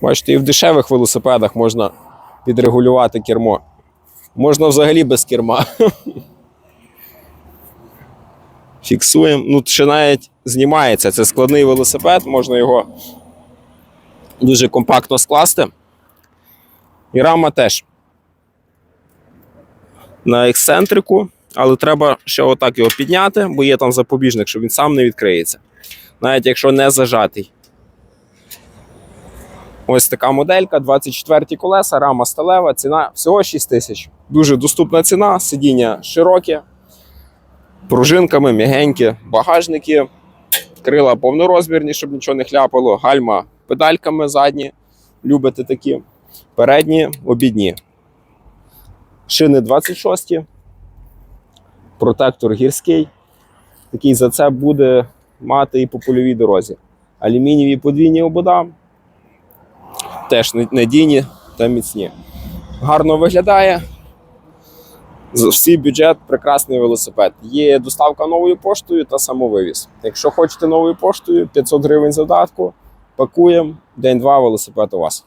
Бачите, і в дешевих велосипедах можна підрегулювати кермо. Можна взагалі без керма. Фіксуємо. Ну, ще навіть знімається. Це складний велосипед, можна його дуже компактно скласти. І рама теж на ексцентрику, але треба ще отак його підняти, бо є там запобіжник, щоб він сам не відкриється. Навіть якщо не зажатий. Ось така моделька, 24 колеса, рама сталева, ціна всього 6 тисяч. Дуже доступна ціна, сидіння широке, пружинками, м'ягенькі, багажники, крила повнорозмірні, щоб нічого не хляпало, гальма педальками задні, любите такі, передні, обідні. Шини 26, протектор гірський, який за це буде мати і по польовій дорозі. Алюмінієві подвійні обода, теж надійні та міцні. Гарно виглядає. Всі бюджет прекрасний велосипед. Є доставка новою поштою та самовивіз. Якщо хочете новою поштою, 500 гривень задатку, пакуємо, день-два велосипед у вас.